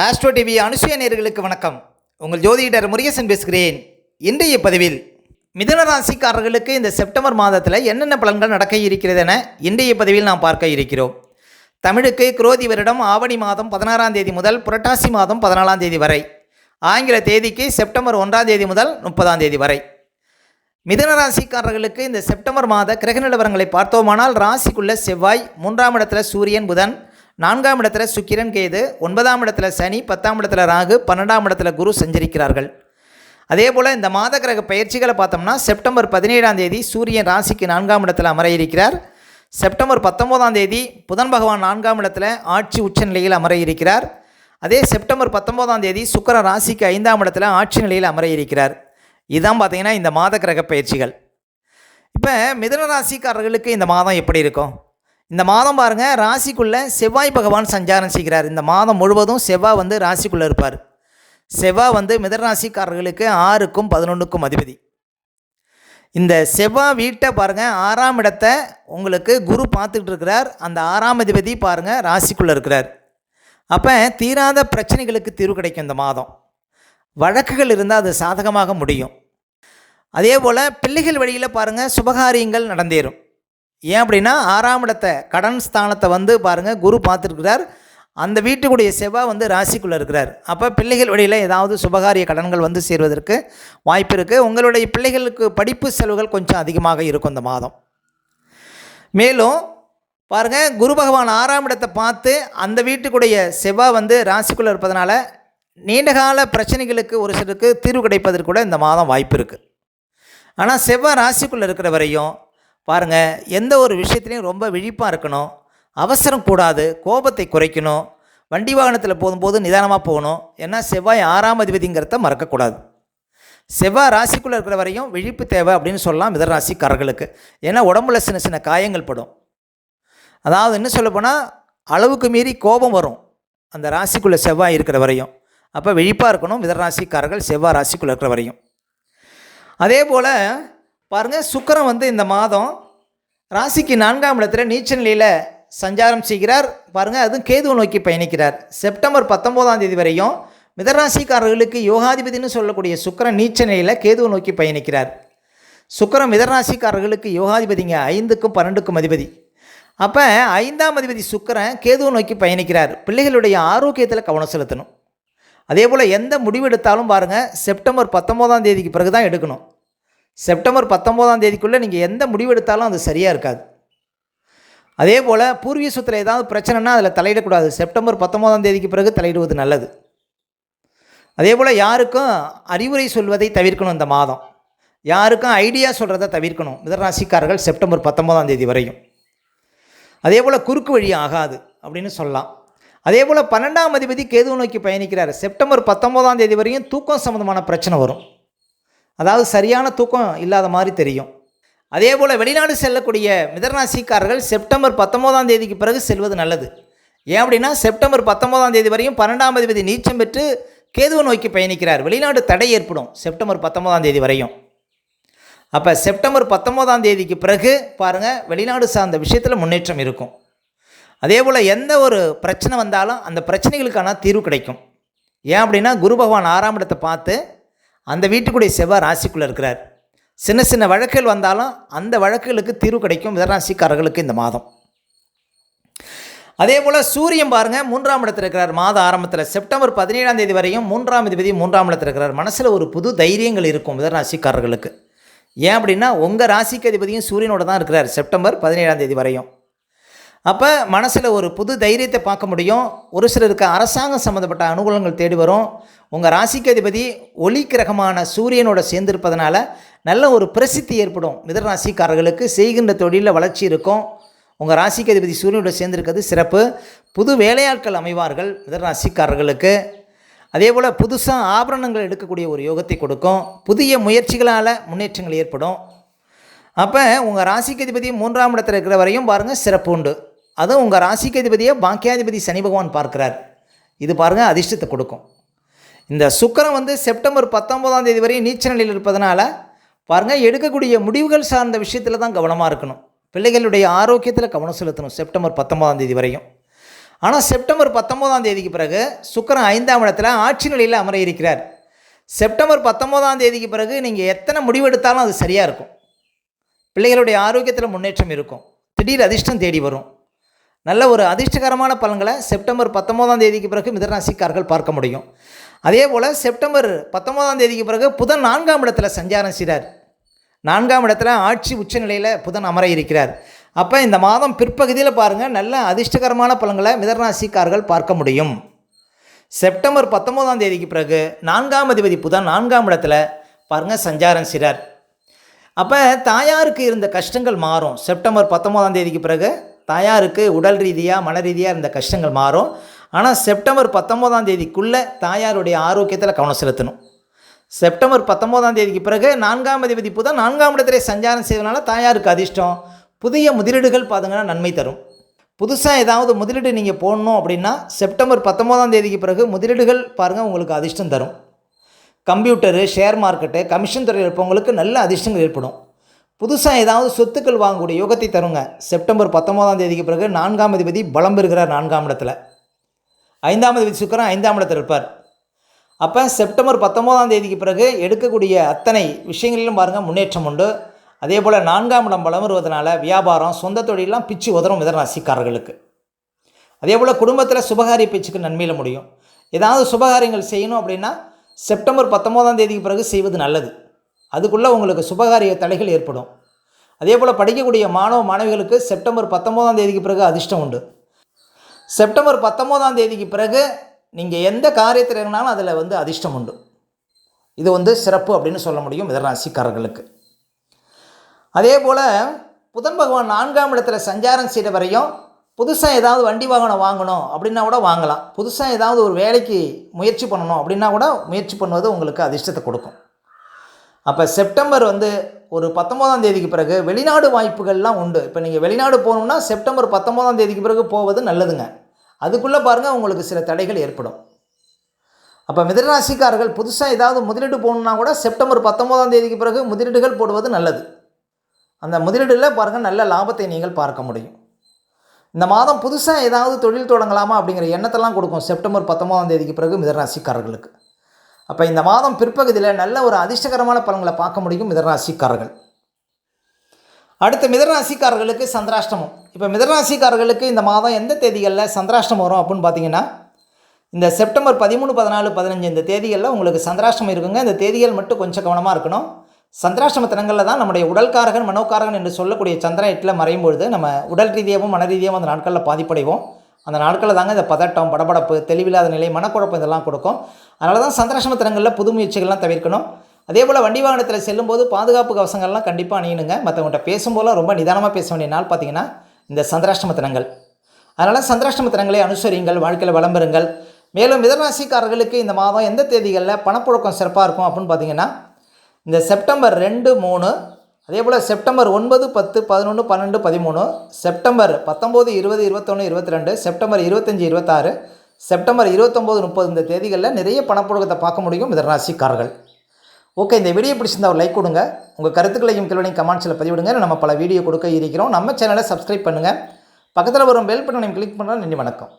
Astro TV அனுசூய நேர்களுக்கு வணக்கம். உங்கள் ஜோதிடர் முருகேசன் பேசுகிறேன். இன்றைய பதிவில் மிதுன ராசிக்காரர்களுக்கு இந்த செப்டம்பர் மாதத்தில் என்னென்ன பலன்கள் நடக்க இருக்கிறது என இன்றைய பதிவில் நாம் பார்க்க இருக்கிறோம். தமிழுக்கு குரோதி வருடம் ஆவணி மாதம் பதினாறாம் தேதி முதல் புரட்டாசி மாதம் பதினாலாம் தேதி வரை. ஆங்கில தேதிக்கு செப்டம்பர் ஒன்றாம் தேதி முதல் முப்பதாம் தேதி வரை. மிதன ராசிக்காரர்களுக்கு இந்த செப்டம்பர் மாத கிரக நிலவரங்களை பார்த்தோமானால் ராசிக்குள்ள செவ்வாய் மூன்றாம் இடத்துல சூரியன் புதன் நான்காம் இடத்துல சுக்கிரன் கேது ஒன்பதாம் இடத்துல சனி பத்தாம் இடத்துல ராகு பன்னெண்டாம் இடத்துல குரு சஞ்சரிக்கிறார்கள். அதே போல் இந்த மாத கிரக பயிற்சிகளை பார்த்தோம்னா செப்டம்பர் பதினேழாம் தேதி சூரியன் ராசிக்கு நான்காம் இடத்துல அமர இருக்கிறார் செப்டம்பர் பத்தொம்போதாம் தேதி புதன் பகவான் நான்காம் இடத்துல ஆட்சி உச்ச நிலையில் அமர இருக்கிறார் அதே செப்டம்பர் பத்தொம்போதாம் தேதி சுக்கர ராசிக்கு ஐந்தாம் இடத்துல ஆட்சி நிலையில் அமர இருக்கிறார் இதுதான் பார்த்தீங்கன்னா இந்த மாத கிரக பயிற்சிகள். இப்போ மிதுன ராசிக்காரர்களுக்கு இந்த மாதம் எப்படி இருக்கும்? இந்த மாதம் பாருங்கள் ராசிக்குள்ளே செவ்வாய் பகவான் சஞ்சாரம் செய்கிறார். இந்த மாதம் முழுவதும் செவ்வாய் வந்து ராசிக்குள்ளே இருப்பார். செவ்வாய் வந்து மிதராசிக்காரர்களுக்கு ஆறுக்கும் பதினொன்றுக்கும் அதிபதி. இந்த செவ்வாய் வீட்டை பாருங்கள் ஆறாம் இடத்தை உங்களுக்கு குரு பார்த்துக்கிட்டு இருக்கிறார். அந்த ஆறாம் அதிபதி பாருங்கள் ராசிக்குள்ளே இருக்கிறார். அப்போ தீராத பிரச்சனைகளுக்கு தீர்வு கிடைக்கும் இந்த மாதம். வழக்குகள் இருந்தால் அது சாதகமாக முடியும். அதே போல் பிள்ளைகள் வழியில் பாருங்கள் சுபகாரியங்கள் நடந்தேறும். ஏன் அப்படின்னா ஆறாம் இடத்தை கடன் ஸ்தானத்தை வந்து பாருங்கள் குரு பார்த்துருக்கிறார். அந்த வீட்டுக்குடைய செவ்வாய் வந்து ராசிக்குள்ளே இருக்கிறார். அப்போ பிள்ளைகள் வழியில் ஏதாவது சுபகாரிய கடன்கள் வந்து சேர்வதற்கு வாய்ப்பு இருக்குது உங்களுடைய பிள்ளைகளுக்கு படிப்பு செலவுகள் கொஞ்சம் அதிகமாக இருக்கும் இந்த மாதம். மேலும் பாருங்கள் குரு பகவான் ஆறாம் இடத்தை பார்த்து அந்த வீட்டுக்குடைய செவ்வாய் வந்து ராசிக்குள்ளே இருப்பதனால நீண்டகால பிரச்சனைகளுக்கு ஒரு சிலருக்கு தீர்வு கிடைப்பதற்கு கூட இந்த மாதம் வாய்ப்பு இருக்குது ஆனால் செவ்வாய் ராசிக்குள்ளே இருக்கிற வரையும் பாருங்கள் எந்த ஒரு விஷயத்துலையும் ரொம்ப விழிப்பாக இருக்கணும். அவசரம் கூடாது கோபத்தை குறைக்கணும். வண்டி வாகனத்தில் போகும்போது நிதானமாக போகணும். ஏன்னா செவ்வாய் ஆறாம் அதிபதிங்கிறத மறக்கக்கூடாது. செவ்வாய் ராசிக்குள்ளே இருக்கிற வரையும் விழிப்பு தேவை அப்படின்னு சொல்லலாம் மிதன ராசிக்காரர்களுக்கு. ஏன்னா உடம்புல சின்ன சின்ன காயங்கள் படும். அதாவது என்ன சொல்ல போனால் அளவுக்கு மீறி கோபம் வரும். அந்த ராசிக்குள்ளே செவ்வாய் இருக்கிற வரையும். அப்போ விழிப்பாக இருக்கணும் மிதராசிக்காரர்கள் செவ்வாய் ராசிக்குள்ளே இருக்கிற வரையும். அதே போல் பாருங்கள் சுக்கரம் வந்து இந்த மாதம் ராசிக்கு நான்காம் இடத்துல நீச்ச நிலையில் சஞ்சாரம் செய்கிறார். பாருங்கள் அதுவும் கேதுவை நோக்கி பயணிக்கிறார். செப்டம்பர் பத்தொம்போதாம் தேதி வரையும் மிதராசிக்காரர்களுக்கு யோகாதிபதினு சொல்லக்கூடிய சுக்கிரன் நீச்ச நிலையில் கேதுவை நோக்கி பயணிக்கிறார். சுக்கரம் மிதராசிக்காரர்களுக்கு யோகாதிபதிங்க ஐந்துக்கும் பன்னெண்டுக்கும் அதிபதி. அப்போ ஐந்தாம் அதிபதி சுக்கிரன் கேதுவை நோக்கி பயணிக்கிறார். பிள்ளைகளுடைய ஆரோக்கியத்தில் கவனம் செலுத்தணும். அதே போல் எந்த முடிவெடுத்தாலும் பாருங்கள் செப்டம்பர் பத்தொம்போதாம் தேதிக்கு பிறகு தான் எடுக்கணும். செப்டம்பர் பத்தொம்போதாம் தேதிக்குள்ளே நீங்கள் எந்த முடிவெடுத்தாலும் அது சரியாக இருக்காது. அதே போல் பூர்வீக சொத்தில் ஏதாவது பிரச்சனைனா அதில் தலையிடக்கூடாது. செப்டம்பர் பத்தொம்போதாம் தேதிக்கு பிறகு தலையிடுவது நல்லது. அதே போல் யாருக்கும் அறிவுரை சொல்வதை தவிர்க்கணும் இந்த மாதம். யாருக்கும் ஐடியா சொல்கிறத தவிர்க்கணும். மிதராசிக்காரர்கள் செப்டம்பர் பத்தொம்போதாம் தேதி வரையும். அதே போல் குறுக்கு வழி ஆகாது அப்படின்னு சொல்லலாம். அதே போல் பன்னெண்டாம் அதிபதி கேதுவை நோக்கி பயணிக்கிறார். செப்டம்பர் பத்தொம்போதாம் தேதி வரையும் தூக்கம் சம்மந்தமான பிரச்சனை வரும். அதாவது சரியான தூக்கம் இல்லாத மாதிரி தெரியும். அதே போல் வெளிநாடு செல்லக்கூடிய மிதராசிக்காரர்கள் செப்டம்பர் பத்தொம்போதாம் தேதிக்கு பிறகு செல்வது நல்லது. ஏன் அப்படின்னா செப்டம்பர் பத்தொம்போதாம் தேதி வரையும் பன்னெண்டாம் அதிபதி நீச்சம் பெற்று கேதுவை நோக்கி பயணிக்கிறார். வெளிநாடு தடை ஏற்படும் செப்டம்பர் பத்தொம்போதாம் தேதி வரையும். அப்போ செப்டம்பர் பத்தொம்போதாம் தேதிக்கு பிறகு பாருங்கள் வெளிநாடு சார்ந்த விஷயத்தில் முன்னேற்றம் இருக்கும். அதே போல் எந்த ஒரு பிரச்சனை வந்தாலும் அந்த பிரச்சனைகளுக்கான தீர்வு கிடைக்கும். ஏன் அப்படின்னா குரு பகவான் ஆறாம் இடத்தை பார்த்து அந்த வீட்டுக்குடைய செவ்வாய் ராசிக்குள்ளே இருக்கிறார். சின்ன சின்ன வழக்குகள் வந்தாலும் அந்த வழக்குகளுக்கு தீர்வு கிடைக்கும். மிதராசிக்காரர்களுக்கு இந்த மாதம். அதே போல் சூரியன் பாருங்கள் மூன்றாம் இடத்தில் இருக்கிறார். மாத ஆரம்பத்தில் செப்டம்பர் பதினேழாம் தேதி வரையும் மூன்றாம் தேதி மூன்றாம் இடத்தில் இருக்கிறார். மனசில் ஒரு புது தைரியங்கள் இருக்கும் மிதராசிக்காரர்களுக்கு ஏன் அப்படின்னா உங்கள் ராசிக்கு அதிபதியும் சூரியனோட தான் இருக்கிறார். செப்டம்பர் பதினேழாம் தேதி வரையும். அப்போ மனசில் ஒரு புது தைரியத்தை பார்க்க முடியும். ஒரு சிலருக்கு அரசாங்கம் சம்மந்தப்பட்ட அனுகூலங்கள் தேடி வரும். உங்கள் ராசிக்கு அதிபதி ஒளி கிரகமான சூரியனோட சேர்ந்திருப்பதனால நல்ல ஒரு பிரசித்தி ஏற்படும். மிதராசிக்காரர்களுக்கு செய்கின்ற தொழிலில் வளர்ச்சி இருக்கும். உங்கள் ராசிக்கு அதிபதி சூரியனோட சேர்ந்திருக்கிறது சிறப்பு. புது வேலையாட்கள் அமைவார்கள் மிதராசிக்காரர்களுக்கு அதே போல் புதுசாக ஆபரணங்கள் எடுக்கக்கூடிய ஒரு யோகத்தை கொடுக்கும். புதிய முயற்சிகளால் முன்னேற்றங்கள் ஏற்படும். அப்போ உங்கள் ராசிக்கு அதிபதி மூன்றாம் இடத்தில் இருக்கிற வரையும் பாருங்கள் சிறப்பு உண்டு. அதுவும் உங்கள் ராசிக்கு அதிபதியை பாக்கியாதிபதி சனி பகவான் பார்க்கிறார். இது பாருங்கள் அதிர்ஷ்டத்தை கொடுக்கும். இந்த சுக்கரம் வந்து செப்டம்பர் பத்தொம்போதாம் தேதி வரையும் நீச்ச நிலையில் இருப்பதனால பாருங்கள் எடுக்கக்கூடிய முடிவுகள் சார்ந்த விஷயத்தில் தான் கவனமாக இருக்கணும். பிள்ளைகளுடைய ஆரோக்கியத்தில் கவனம் செலுத்தணும் செப்டம்பர் பத்தொம்போதாம் தேதி வரையும். ஆனால் செப்டம்பர் பத்தொம்போதாம் தேதிக்கு பிறகு சுக்கரம் ஐந்தாம் இடத்துல ஆட்சி நிலையில் அமர இருக்கிறார். செப்டம்பர் பத்தொம்போதாம் தேதிக்கு பிறகு நீங்கள் எத்தனை முடிவெடுத்தாலும் அது சரியாக இருக்கும். பிள்ளைகளுடைய ஆரோக்கியத்தில் முன்னேற்றம் இருக்கும். திடீர் அதிர்ஷ்டம் தேடி வரும். நல்ல ஒரு அதிர்ஷ்டகரமான பலன்களை செப்டம்பர் பத்தொம்போதாம் தேதிக்கு பிறகு மிதராசிக்காரர்கள் பார்க்க முடியும். அதே போல் செப்டம்பர் பத்தொம்போதாம் தேதிக்கு பிறகு புதன் நான்காம் இடத்துல சஞ்சாரம் செய்கிறார். நான்காம் இடத்துல ஆட்சி உச்சநிலையில் புதன் அமர இருக்கிறார். அப்போ இந்த மாதம் பிற்பகுதியில் பாருங்கள் நல்ல அதிர்ஷ்டகரமான பலன்களை மிதராசிக்காரர்கள் பார்க்க முடியும். செப்டம்பர் பத்தொம்போதாம் தேதிக்கு பிறகு நான்காம் அதிபதி புதன் நான்காம் இடத்துல பாருங்கள் சஞ்சாரம் செய்கிறார். அப்போ தாயாருக்கு இருந்த கஷ்டங்கள் மாறும். செப்டம்பர் பத்தொம்போதாம் தேதிக்கு பிறகு தாயாருக்கு உடல் ரீதியாக மன ரீதியாக இருந்த கஷ்டங்கள் மாறும். ஆனால் செப்டம்பர் பத்தொம்போதாம் தேதிக்குள்ளே தாயாருடைய ஆரோக்கியத்தில் கவனம் செலுத்தணும். செப்டம்பர் பத்தொம்போதாம் தேதிக்கு பிறகு நான்காம் அதிபதி புதன் நான்காம் இடத்திலே சஞ்சாரம் செய்வதனால தாயாருக்கு அதிர்ஷ்டம். புதிய முதலீடுகள் பார்த்தீங்கன்னா நன்மை தரும். புதுசாக ஏதாவது முதலீடு நீங்கள் போடணும் அப்படின்னா செப்டம்பர் பத்தொம்போதாம் தேதிக்கு பிறகு முதலீடுகள் பாருங்கள் உங்களுக்கு அதிர்ஷ்டம் தரும். கம்ப்யூட்டரு ஷேர் மார்க்கெட்டு கமிஷன் துறையில் இருப்பவங்களுக்கு நல்ல அதிர்ஷ்டங்கள் ஏற்படும். புதுசாக ஏதாவது சொத்துக்கள் வாங்கக்கூடிய யோகத்தை தருங்க. செப்டம்பர் பத்தொம்போதாம் தேதிக்கு பிறகு நான்காம் அதிபதி பலம் பெறுகிறார் நான்காம் இடத்துல. ஐந்தாம் அதிபதி சுக்கரன் ஐந்தாம் இடத்தில் இருப்பார். அப்போ செப்டம்பர் பத்தொம்போதாம் தேதிக்கு பிறகு எடுக்கக்கூடிய அத்தனை விஷயங்களிலும் பாருங்கள் முன்னேற்றம் உண்டு. அதே போல் நான்காம் இடம் பலம் வருவதனால வியாபாரம் சொந்த தொழிலெலாம் பிச்சு உதறும் மிதராசிக்காரர்களுக்கு அதே போல் குடும்பத்தில் சுபகாரிய பேச்சுக்கு நன்மையில் முடியும். ஏதாவது சுபகாரியங்கள் செய்யணும் அப்படின்னா செப்டம்பர் பத்தொம்போதாம் தேதிக்கு பிறகு செய்வது நல்லது. அதுக்குள்ளே உங்களுக்கு சுபகாரிய தடைகள் ஏற்படும். அதே போல் படிக்கக்கூடிய மாணவ மாணவிகளுக்கு செப்டம்பர் பத்தொம்போதாம் தேதிக்கு பிறகு அதிர்ஷ்டம் உண்டு. செப்டம்பர் பத்தொம்போதாம் தேதிக்கு பிறகு நீங்கள் எந்த காரியத்தில் இருந்தாலும் அதில் வந்து அதிர்ஷ்டம் உண்டு. இது வந்து சிறப்பு அப்படின்னு சொல்ல முடியும் மிதராசிக்காரர்களுக்கு. அதே போல் புதன் பகவான் நான்காம் இடத்துல சஞ்சாரம் செய்த வரையும் புதுசாக ஏதாவது வண்டி வாகனம் வாங்கணும் அப்படின்னா கூட வாங்கலாம். புதுசாக ஏதாவது ஒரு வேலைக்கு முயற்சி பண்ணணும் அப்படின்னா கூட முயற்சி பண்ணுவது உங்களுக்கு அதிர்ஷ்டத்தை கொடுக்கும். அப்போ செப்டம்பர் வந்து ஒரு பத்தொம்போதாம் தேதிக்கு பிறகு வெளிநாடு வாய்ப்புகள்லாம் உண்டு. இப்போ நீங்கள் வெளிநாடு போகணும்னா செப்டம்பர் பத்தொம்போதாம் தேதிக்கு பிறகு போவது நல்லதுங்க. அதுக்குள்ளே பாருங்கள் உங்களுக்கு சில தடைகள் ஏற்படும். அப்போ மிதராசிக்காரர்கள் புதுசாக ஏதாவது முதலீடு போகணுன்னா கூட செப்டம்பர் பத்தொம்போதாம் தேதிக்கு பிறகு முதலீடுகள் போடுவது நல்லது. அந்த முதலீடில் பாருங்கள் நல்ல லாபத்தை நீங்கள் பார்க்க முடியும். இந்த மாதம் புதுசாக ஏதாவது தொழில் தொடங்கலாமா அப்படிங்கிற எண்ணத்தெல்லாம் கொடுக்கும் செப்டம்பர் பத்தொம்போதாம் தேதிக்கு பிறகு மிதராசிக்காரர்களுக்கு அப்போ இந்த மாதம் பிற்பகுதியில் நல்ல ஒரு அதிர்ஷ்டகரமான பலன்களை பார்க்க முடியும் மிதராசிக்காரர்கள். அடுத்த மிதராசிக்காரர்களுக்கு சந்திராஷ்டமம். இப்போ மிதராசிக்காரர்களுக்கு இந்த மாதம் எந்த தேதிகளில் சந்திராஷ்டம் வரும் அப்படின்னு பார்த்தீங்கன்னா இந்த செப்டம்பர் பதிமூணு பதினாலு பதினஞ்சு இந்த தேதிகளில் உங்களுக்கு சந்திராஷ்டம் இருக்குங்க. இந்த தேதிகள் மட்டும் கொஞ்சம் கவனமாக இருக்கணும். சந்திராஷ்டம தினங்களில் தான் நம்முடைய உடல்காரகன் மனோக்காரகன் என்று சொல்லக்கூடிய சந்திரன் எட்டில் மறையும் பொழுது நம்ம உடல் ரீதியாகவும் மன ரீதியாகவும் அந்த நாட்களில் பாதிப்படைவோம். அந்த நாட்களில் தாங்க இந்த பதட்டம் படபடப்பு தெளிவில்லாத நிலை மனக்குழப்பம் இதெல்லாம் கொடுக்கும். அதனால தான் சந்திராஷ்டம தினங்களில் புது முயற்சிகள்லாம் தவிர்க்கணும். அதே போல் வண்டி வாகனத்தில் செல்லும்போது பாதுகாப்பு கவசங்கள்லாம் கண்டிப்பாக அணியணுங்க. மற்றவங்கள்ட்ட பேசும்போதெல்லாம் ரொம்ப நிதானமாக பேச வேண்டிய நாள் பார்த்தீங்கன்னா இந்த சந்திராஷ்டம தினங்கள். அதனால் சந்திராஷ்டம தினங்களை அனுசரியுங்கள் வாழ்க்கையில் வளம்பெறுங்கள் மேலும் மிதராசிக்காரர்களுக்கு இந்த மாதம் எந்த தேதிகளில் பணப்புழக்கம் சிறப்பாக இருக்கும் அப்படின்னு பார்த்தீங்கன்னா இந்த செப்டம்பர் ரெண்டு மூணு அதே போல் செப்டம்பர் ஒன்பது பத்து பதினொன்று பன்னெண்டு பதிமூணு செப்டம்பர் பத்தொம்போது இருபது இருபத்தொன்று இருபத்தி ரெண்டு செப்டம்பர் இருபத்தஞ்சி இருபத்தாறு செப்டம்பர் இருபத்தொம்போது முப்பது இந்த தேதிகளில் நிறைய பணப்புழக்கத்தை பார்க்க முடியும் மிதராசிக்காரர்கள் ஓகே இந்த வீடியோ பிடிச்சிருந்தா ஒரு லைக் கொடுங்க. உங்கள் கருத்துக்களையும் கேள்வியும் கமெண்ட்ஸில் பதிவிடுங்க. நம்ம பல வீடியோ கொடுக்க இருக்கிறோம். நம்ம சேனலை சப்ஸ்கிரைப் பண்ணுங்கள் பக்கத்தில் வரும் பெல் பட்டனையும் கிளிக் பண்ணுறோம் நன்றி வணக்கம்.